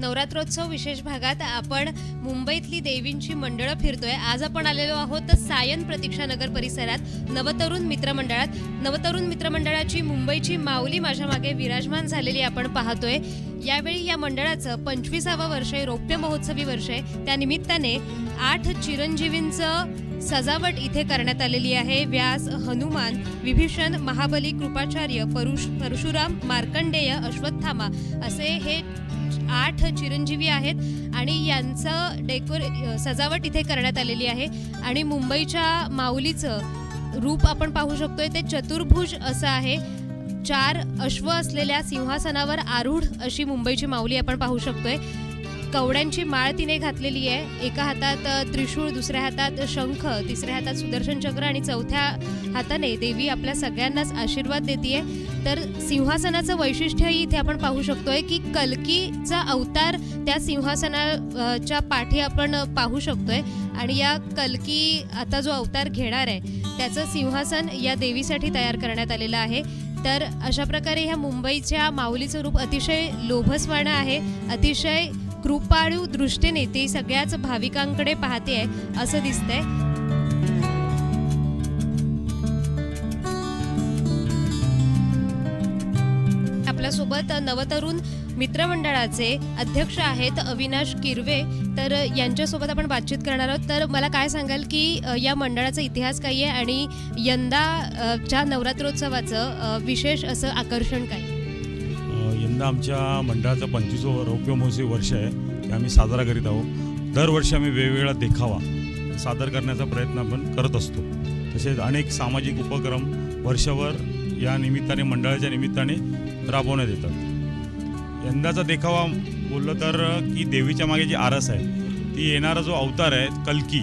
नवरात्रोत्सव विशेष भागात आपण मुंबईतली देवींची मंडळं फिरतोय. आज आपण आलेलो आहोत सायन प्रतीक्षा नगर परिसरात नवतरुण मित्रमंडळात नवतरुण मित्रमंडळाची मुंबईची माऊली माझ्या मागे विराजमान झालेली आपण पाहतोय. यावेळी या मंडळाचं पंचवीसावं वर्ष आहे रौप्य महोत्सवी वर्ष आहे. त्या निमित्ताने आठ चिरंजीवींचं सजावट इथे करण्यात आलेली आहे. व्यास हनुमान विभीषण महाबली कृपाचार्य परुश परशुराम मार्कंडेय अश्वत्थामा असे हे आठ चिरंजीवी आहेत आणि यांचं डेकोरे सजावट इथे करण्यात आलेली आहे. आणि मुंबईच्या माऊलीचं रूप आपण पाहू शकतोय. ते चतुर्भुज असं आहे. चार अश्व असलेल्या सिंहासनावर आरूढ अशी मुंबईची माऊली आपण पाहू शकतोय. कवड्यांची माळ तिने घातलेली आहे. एका हातात त्रिशूळ दुसऱ्या हातात शंख तिसऱ्या हातात सुदर्शन चक्र आणि चौथ्या हाताने देवी आपल्या सगळ्यांनाच आशीर्वाद देते तर सिंहासनाचं वैशिष्ट्यही इथे आपण पाहू शकतोय की कलकीचा अवतार त्या सिंहासनाच्या पाठी आपण पाहू शकतोय. आणि या कलकी आता जो अवतार घेणार आहे त्याचं सिंहासन या देवीसाठी तयार करण्यात आलेलं आहे. तर अशा प्रकारे ह्या मुंबईच्या माऊलीचं रूप अतिशय लोभसवाणं आहे. अतिशय कृपाळू दृष्टीने ती सगळ्याच भाविकांकडे पाहते आहे असं दिसतंय. आपल्यासोबत नवतरुण मित्रमंडळाचे अध्यक्ष आहेत अविनाश किरवे. तर यांच्यासोबत आपण बातचीत करणार आहोत. तर मला काय सांगाल की या मंडळाचा इतिहास काय आहे आणि यंदा च्या नवरात्रोत्सवाचं विशेष असं आकर्षण काय? यंदा आमच्या मंडळाचं पंचवीसो रौप्य महोत्सवी वर्ष आहे ते आम्ही साजरा करीत आहोत. दरवर्षी आम्ही वेगवेगळा देखावा सादर करण्याचा प्रयत्न आपण करत असतो. तसेच अनेक सामाजिक उपक्रम वर्षभर या निमित्ताने मंडळाच्या निमित्ताने राबवण्यात येतात. यंदाचा देखावा बोललं तर की देवीच्या मागे जी आरस आहे ती येणारा जो अवतार आहे कल्की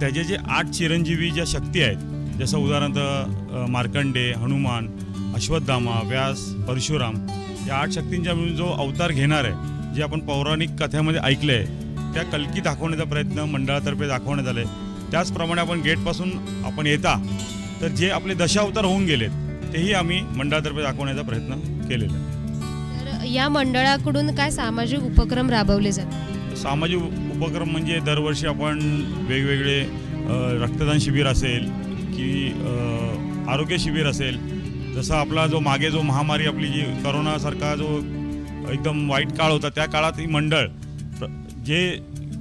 त्याचे जे आठ चिरंजीवी ज्या शक्ती आहेत जसं उदाहरणार्थ मार्कंडे हनुमान अश्वत्थामा व्यास परशुराम या आठ शक्तींच्या मिळून जो अवतार घेणार आहे जे आपण पौराणिक कथेमध्ये ऐकलं आहे त्या कल्की दाखवण्याचा प्रयत्न मंडळातर्फे दाखवण्यात आले. त्याचप्रमाणे आपण गेटपासून आपण येता तर जे आपले दशावतार होऊन गेलेत तेही आम्ही मंडळातर्फे दाखवण्याचा प्रयत्न केलेला आहे. तर या मंडळाकडून काय सामाजिक उपक्रम राबवले जातात? सामाजिक उप- उपक्रम म्हणजे दरवर्षी आपण वेगवेगळे अ, रक्तदान शिबिर असेल की अ, आरोग्य शिबिर असेल जसं आपला जो मागे जो महामारी आपली जी करोनासारखा जो एकदम वाईट काळ होता त्या काळात ही मंडळ जे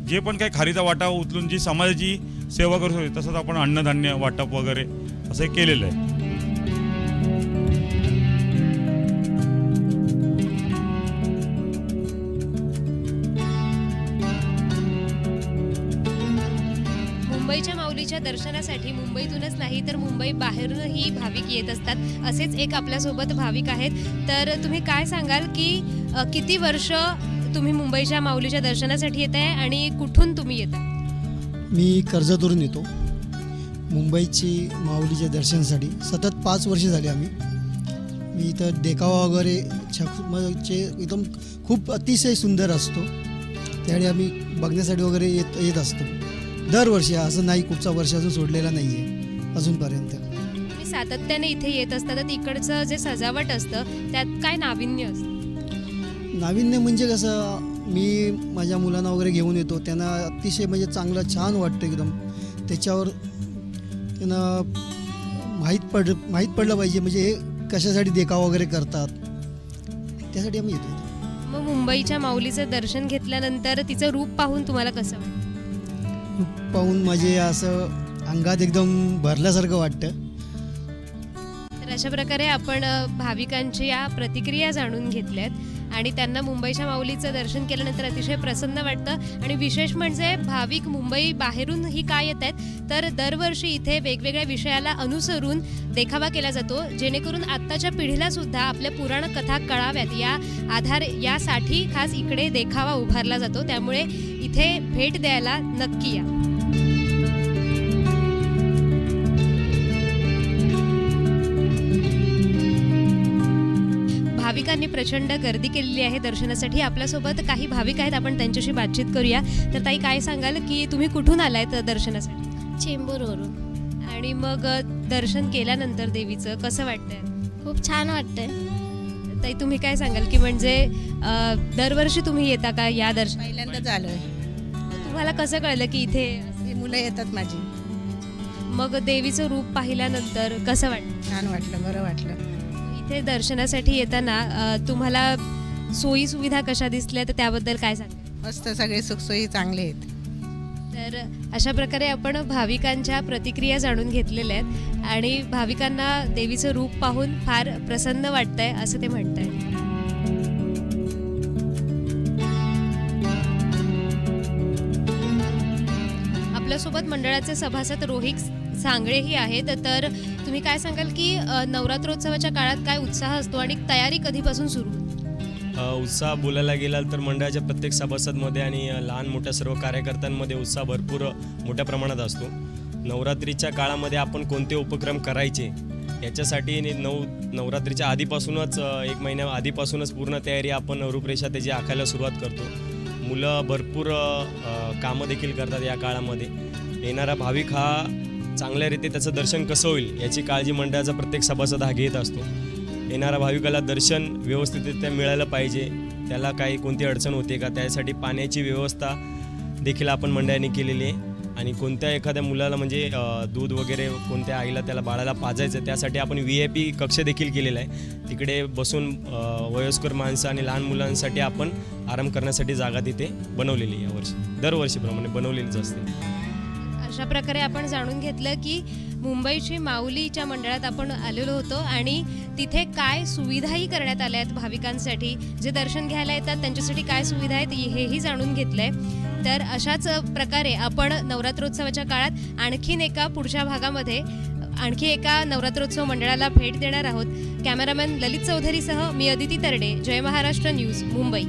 जे पण काही खारीचा वाटा उचलून जी समाजाची सेवा करू शकते तसंच आपण अन्नधान्य वाटप वगैरे असं केलेलं आहे. मुंबईच्या माऊलीच्या दर्शनासाठी मुंबईतूनच नाही तर मुंबई बाहेरूनही भाविक येत असतात. असेच एक आपल्यासोबत भाविक आहेत. तर तुम्ही काय सांगाल की अ, किती वर्ष तुम्ही मुंबईच्या माऊलीच्या दर्शनासाठी येत आहे आणि कुठून तुम्ही येत मी कर्जतवरून येतो. मुंबईची माऊलीच्या दर्शनासाठी सतत पाच वर्षे झाली आम्ही. मी इथं देखावा वगैरे छक म्हणजे एकदम खूप अतिशय सुंदर असतो. त्यावेळी आम्ही बघण्यासाठी वगैरे येत येत असतो. दरवर्षी असं नाही कुठचा वर्ष अजून सोडलेला नाही आहे अजूनपर्यंत. तुम्ही सातत्याने इथे येत असता तर इकडचं जे सजावट असतं त्यात काय नाविन्य असतं? नाविन्य म्हणजे कसं मी माझ्या मुलांना वगैरे घेऊन येतो त्यांना अतिशय म्हणजे चांगलं छान वाटतं एकदम. त्याच्यावर त्यांना माहीत पड माहीत पडलं पाहिजे म्हणजे हे कशासाठी देखावा वगैरे करतात. त्यासाठी आम्ही येतो. मग मुंबईच्या माऊलीचं दर्शन घेतल्यानंतर तिचं रूप पाहून तुम्हाला कसं वाटतं? पाहून म्हणजे असं अंगात एकदम भरल्यासारखं वाटतं. अशा प्रकारे आपण भाविकांची या प्रतिक्रिया जाणून घेतल्यात आणि त्यांना मुंबईच्या माऊलीचं दर्शन केल्यानंतर अतिशय प्रसन्न वाटतं. आणि विशेष म्हणजे भाविक मुंबई बाहेरूनही काय येत आहेत तर दरवर्षी इथे वेगवेगळ्या विषयाला अनुसरून देखावा केला जातो. जेणेकरून आत्ताच्या पिढीला सुद्धा आपल्या पुराण कथा कळाव्यात. या आधार यासाठी खास इकडे देखावा उभारला जातो. त्यामुळे इथे भेट द्यायला नक्की या. भाविकांनी प्रचंड गर्दी केलेली आहे दर्शनासाठी. आपल्यासोबत काही भाविक आहेत आपण त्यांच्याशी बातचीत करूया. तर ताई काय सांगाल की तुम्ही कुठून आलायत दर्शनासाठी? चेंबूरवरून. आणि मग दर्शन केल्यानंतर देवीचं कसं वाटतंय? खूप छान वाटतंय. ताई तुम्ही काय सांगाल की म्हणजे दरवर्षी तुम्ही येता का या दर्शन पहिल्यांदाच आलोय तुम्हाला कसं कळलं की इथे ही मुलं येतात माझी. मग देवीचं रूप पाहिल्यानंतर कसं वाटतं छान वाटलं बरं वाटलं. इथे दर्शनासाठी येताना अ, तुम्हाला सोयी सुविधा कशा दिसल्या? तर त्याबद्दल काय सांगा मस्त सगळे सुखसोयी चांगले आहेत. तर अशा प्रकारे आपण भाविकांच्या प्रतिक्रिया जाणून घेतलेल्या आहेत आणि भाविकांना देवीचं रूप पाहून फार प्रसन्न वाटतंय असं ते म्हणत आहेत आपल्यासोबत मंडळाचे सभासद रोहित सांगळेही आहेत. तर तुम्ही काय सांगाल की नवरात्रोत्सवाच्या काळात काय उत्साह असतो आणि तयारी कधीपासून सुरू? उत्साह बोलायला गेला तर मंडळाच्या प्रत्येक सभासदमध्ये आणि लहान मोठ्या सर्व कार्यकर्त्यांमध्ये उत्साह भरपूर मोठ्या प्रमाणात असतो. नवरात्रीच्या काळामध्ये आपण कोणते उपक्रम करायचे याच्यासाठी नऊ नवरात्रीच्या आधीपासूनच एक महिन्या आधीपासूनच पूर्ण तयारी आपण रूपरेषा त्याची आखायला सुरुवात करतो. मुलं भरपूर कामं देखील करतात या काळामध्ये. येणारा भाविक हा चांगल्या रीती त्याचं दर्शन कसं होईल याची काळजी मंडळाचा प्रत्येक सभासद हा घेत असतो. येणाऱ्या भाविकाला दर्शन व्यवस्थितरित्या मिळालं पाहिजे त्याला काही कोणती अडचण होते का त्यासाठी पाण्याची व्यवस्था देखील आपण मंडळाने केलेली आहे. आणि कोणत्या एखाद्या मुलाला म्हणजे दूध वगैरे कोणत्या आईला त्याला बाळाला पाजायचं त्यासाठी आपण व्ही आय पी कक्ष देखील केलेला आहे. तिकडे बसून वयस्कर माणसं आणि लहान मुलांसाठी आपण आराम करण्यासाठी जागा तिथे बनवलेली यावर्षी. दरवर्षीप्रमाणे बनवलेलीच असते. अशा प्रकारे आपण जाणून घेतलं की मुंबईची माऊलीच्या मंडळात आपण आलेलो होतो आणि तिथे काय सुविधाही करण्यात आल्या आहेत भाविकांसाठी. जे दर्शन घ्यायला येतात त्यांच्यासाठी काय सुविधा आहेत हेही जाणून घेतलं आहे तर अशाच प्रकारे आपण नवरात्रोत्सवाच्या काळात आणखीन एका पुढच्या भागामध्ये आणखी एका नवरात्रोत्सव मंडळाला भेट देणार आहोत. कॅमेरामॅन ललित चौधरीसह मी अदिती तरडे जय महाराष्ट्र न्यूज मुंबई.